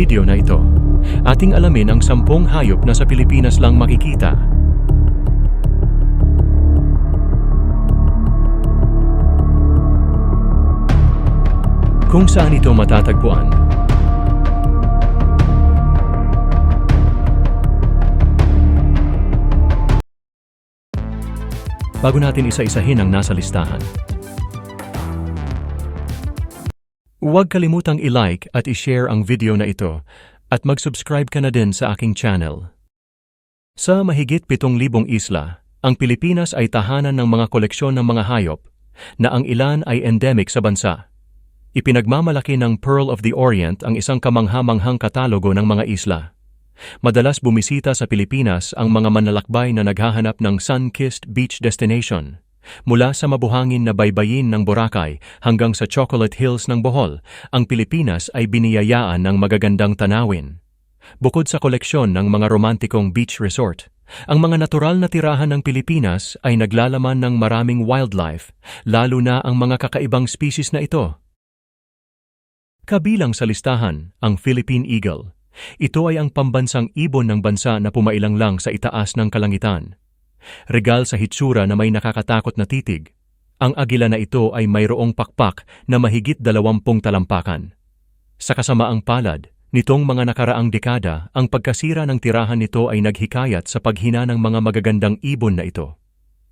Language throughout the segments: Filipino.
video na ito. Ating alamin ang sampung hayop na sa Pilipinas lang makikita. Kung saan ito matatagpuan? Bago natin isa-isahin ang nasa listahan, Huwag kalimutang i-like at i-share ang video na ito at mag-subscribe ka na din sa aking channel. Sa mahigit 7,000 isla, ang Pilipinas ay tahanan ng mga koleksyon ng mga hayop na ang ilan ay endemic sa bansa. Ipinagmamalaki ng Pearl of the Orient ang isang kamanghamanghang katalogo ng mga isla. Madalas bumisita sa Pilipinas ang mga manlalakbay na naghahanap ng sun-kissed beach destination. Mula sa mabuhangin na baybayin ng Boracay hanggang sa Chocolate Hills ng Bohol, ang Pilipinas ay biniyayaan ng magagandang tanawin. Bukod sa koleksyon ng mga romantikong beach resort, ang mga natural na tirahan ng Pilipinas ay naglalaman ng maraming wildlife, lalo na ang mga kakaibang species na ito. Kabilang sa listahan, ang Philippine Eagle. Ito ay ang pambansang ibon ng bansa na pumailang lang sa itaas ng kalangitan. Regal sa hitsura na may nakakatakot na titig. Ang agila na ito ay mayroong pakpak na mahigit dalawampung talampakan. Sa kasamaang palad, nitong mga nakaraang dekada, ang pagkasira ng tirahan nito ay naghikayat sa paghina ng mga magagandang ibon na ito.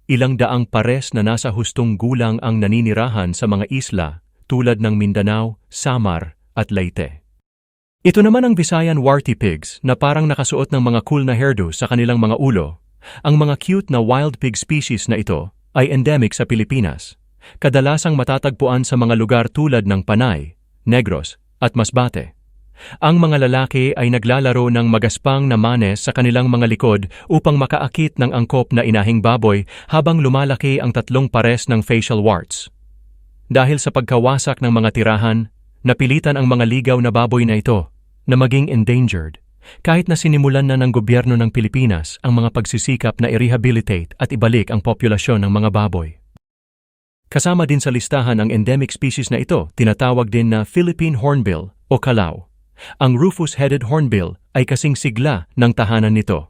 Ilang daang pares na nasa hustong gulang ang naninirahan sa mga isla tulad ng Mindanao, Samar at Leyte. Ito naman ang Visayan Warty Pigs na parang nakasuot ng mga cool na hairdo sa kanilang mga ulo ang mga cute na wild pig species na ito ay endemic sa Pilipinas. Kadalasang matatagpuan sa mga lugar tulad ng Panay, Negros at Masbate. Ang mga lalaki ay naglalaro ng magaspang na manes sa kanilang mga likod upang makaakit ng angkop na inahing baboy habang lumalaki ang tatlong pares ng facial warts. Dahil sa pagkawasak ng mga tirahan, napilitan ang mga ligaw na baboy na ito na maging endangered. Kahit na sinimulan na ng gobyerno ng Pilipinas ang mga pagsisikap na i-rehabilitate at ibalik ang populasyon ng mga baboy. Kasama din sa listahan ang endemic species na ito, tinatawag din na Philippine Hornbill o Kalaw. Ang Rufus-headed hornbill ay kasing sigla ng tahanan nito.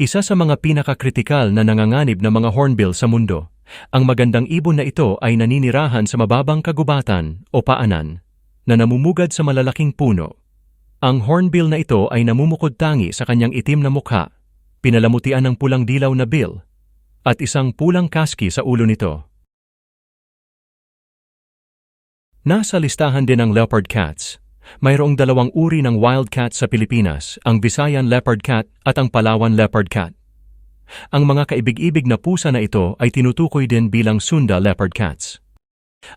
Isa sa mga pinakakritikal na nanganganib na mga hornbill sa mundo, ang magandang ibon na ito ay naninirahan sa mababang kagubatan o paanan na namumugad sa malalaking puno ang hornbill na ito ay namumukod tangi sa kanyang itim na mukha, pinalamutian ng pulang dilaw na bill, at isang pulang kaski sa ulo nito. Nasa listahan din ang leopard cats. Mayroong dalawang uri ng wild cat sa Pilipinas, ang Visayan leopard cat at ang Palawan leopard cat. Ang mga kaibig-ibig na pusa na ito ay tinutukoy din bilang Sunda leopard cats.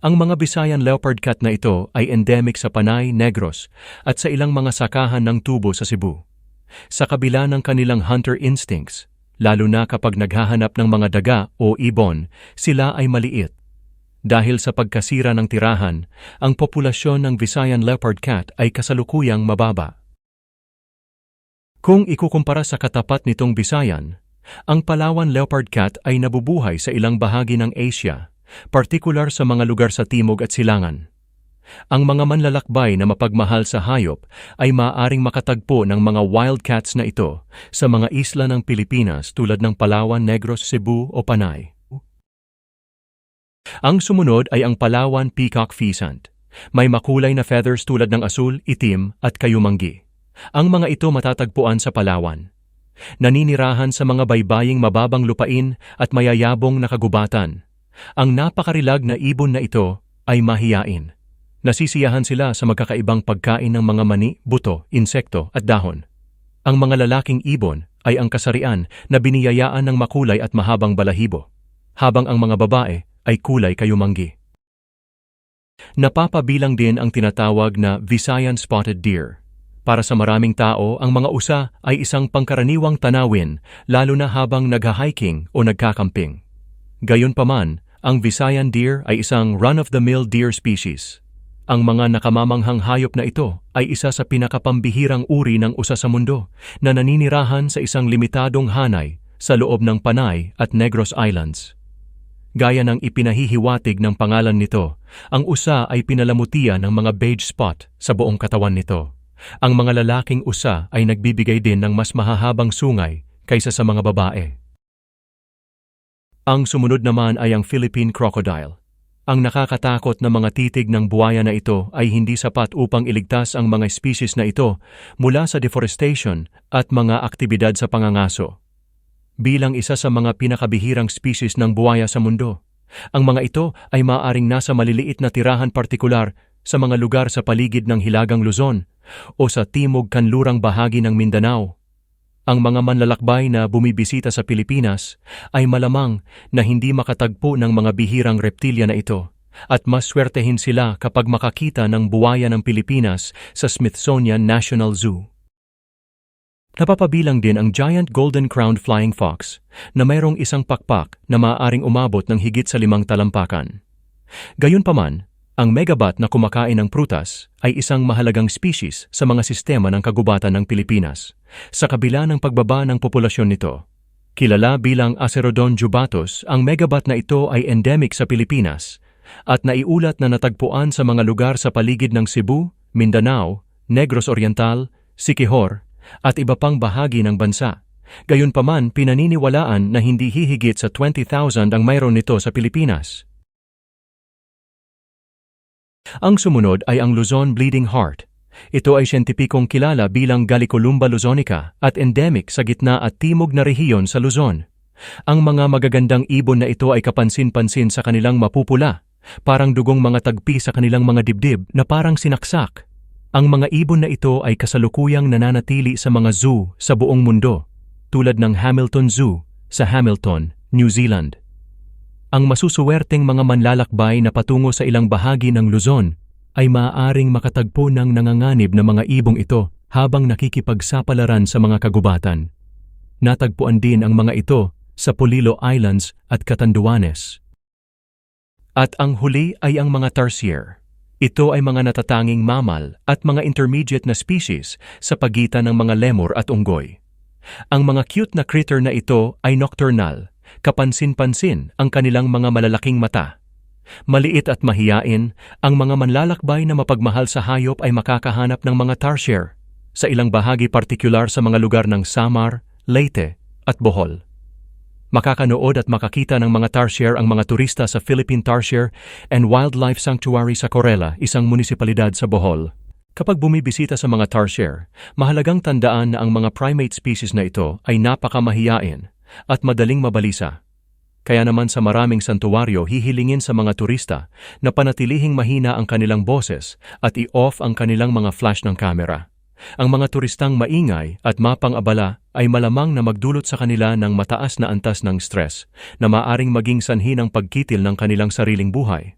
Ang mga Visayan leopard cat na ito ay endemic sa Panay, Negros at sa ilang mga sakahan ng tubo sa Cebu. Sa kabila ng kanilang hunter instincts, lalo na kapag naghahanap ng mga daga o ibon, sila ay maliit. Dahil sa pagkasira ng tirahan, ang populasyon ng Visayan leopard cat ay kasalukuyang mababa. Kung ikukumpara sa katapat nitong Visayan, ang Palawan leopard cat ay nabubuhay sa ilang bahagi ng Asia partikular sa mga lugar sa timog at silangan. Ang mga manlalakbay na mapagmahal sa hayop ay maaaring makatagpo ng mga wildcats na ito sa mga isla ng Pilipinas tulad ng Palawan, Negros, Cebu o Panay. Ang sumunod ay ang Palawan Peacock Pheasant. May makulay na feathers tulad ng asul, itim at kayumanggi. Ang mga ito matatagpuan sa Palawan. Naninirahan sa mga baybaying mababang lupain at mayayabong nakagubatan ang napakarilag na ibon na ito ay mahiyain. Nasisiyahan sila sa magkakaibang pagkain ng mga mani, buto, insekto at dahon. Ang mga lalaking ibon ay ang kasarian na biniyayaan ng makulay at mahabang balahibo, habang ang mga babae ay kulay kayumanggi. Napapabilang din ang tinatawag na Visayan Spotted Deer. Para sa maraming tao, ang mga usa ay isang pangkaraniwang tanawin lalo na habang nagha-hiking o nagkakamping. Gayunpaman, ang Visayan deer ay isang run-of-the-mill deer species. Ang mga nakamamanghang hayop na ito ay isa sa pinakapambihirang uri ng usa sa mundo na naninirahan sa isang limitadong hanay sa loob ng Panay at Negros Islands. Gaya ng ipinahihiwatig ng pangalan nito, ang usa ay pinalamutian ng mga beige spot sa buong katawan nito. Ang mga lalaking usa ay nagbibigay din ng mas mahahabang sungay kaysa sa mga babae. Ang sumunod naman ay ang Philippine crocodile. Ang nakakatakot na mga titig ng buwaya na ito ay hindi sapat upang iligtas ang mga species na ito mula sa deforestation at mga aktibidad sa pangangaso. Bilang isa sa mga pinakabihirang species ng buwaya sa mundo, ang mga ito ay maaaring nasa maliliit na tirahan partikular sa mga lugar sa paligid ng Hilagang Luzon o sa timog kanlurang bahagi ng Mindanao. Ang mga manlalakbay na bumibisita sa Pilipinas ay malamang na hindi makatagpo ng mga bihirang reptilya na ito at mas swertehin sila kapag makakita ng buwaya ng Pilipinas sa Smithsonian National Zoo. Napapabilang din ang giant golden-crowned flying fox na mayroong isang pakpak na maaaring umabot ng higit sa limang talampakan. Gayunpaman, ang megabat na kumakain ng prutas ay isang mahalagang species sa mga sistema ng kagubatan ng Pilipinas, sa kabila ng pagbaba ng populasyon nito. Kilala bilang Acerodon jubatus, ang megabat na ito ay endemic sa Pilipinas at naiulat na natagpuan sa mga lugar sa paligid ng Cebu, Mindanao, Negros Oriental, Siquijor, at iba pang bahagi ng bansa. Gayunpaman, pinaniniwalaan na hindi hihigit sa 20,000 ang mayroon nito sa Pilipinas. Ang sumunod ay ang Luzon Bleeding Heart. Ito ay siyentipikong kilala bilang Gallicolumba luzonica at endemic sa gitna at timog na rehiyon sa Luzon. Ang mga magagandang ibon na ito ay kapansin-pansin sa kanilang mapupula, parang dugong mga tagpi sa kanilang mga dibdib na parang sinaksak. Ang mga ibon na ito ay kasalukuyang nananatili sa mga zoo sa buong mundo, tulad ng Hamilton Zoo sa Hamilton, New Zealand. Ang masusuwerteng mga manlalakbay na patungo sa ilang bahagi ng Luzon ay maaaring makatagpo ng nanganganib na mga ibong ito habang nakikipagsapalaran sa mga kagubatan. Natagpuan din ang mga ito sa Polilo Islands at Catanduanes. At ang huli ay ang mga tarsier. Ito ay mga natatanging mamal at mga intermediate na species sa pagitan ng mga lemur at unggoy. Ang mga cute na critter na ito ay nocturnal, kapansin-pansin ang kanilang mga malalaking mata. Maliit at mahiyain, ang mga manlalakbay na mapagmahal sa hayop ay makakahanap ng mga tarsier sa ilang bahagi partikular sa mga lugar ng Samar, Leyte at Bohol. Makakanood at makakita ng mga tarsier ang mga turista sa Philippine Tarsier and Wildlife Sanctuary sa Corella, isang munisipalidad sa Bohol. Kapag bumibisita sa mga tarsier, mahalagang tandaan na ang mga primate species na ito ay napakamahiyain at madaling mabalisa. Kaya naman sa maraming santuwaryo hihilingin sa mga turista na panatilihing mahina ang kanilang boses at i-off ang kanilang mga flash ng kamera. Ang mga turistang maingay at mapang-abala ay malamang na magdulot sa kanila ng mataas na antas ng stress na maaring maging sanhi ng pagkitil ng kanilang sariling buhay.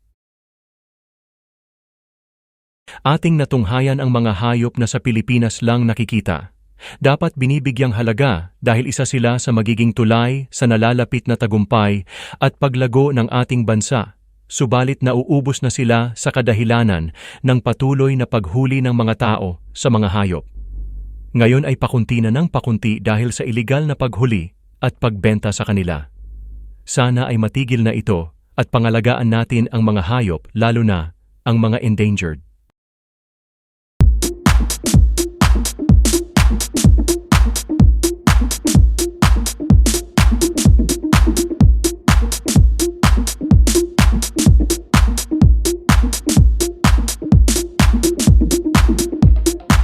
Ating natunghayan ang mga hayop na sa Pilipinas lang nakikita. Dapat binibigyang halaga dahil isa sila sa magiging tulay sa nalalapit na tagumpay at paglago ng ating bansa subalit nauubos na sila sa kadahilanan ng patuloy na paghuli ng mga tao sa mga hayop. Ngayon ay pakunti na ng pakunti dahil sa ilegal na paghuli at pagbenta sa kanila. Sana ay matigil na ito at pangalagaan natin ang mga hayop lalo na ang mga endangered.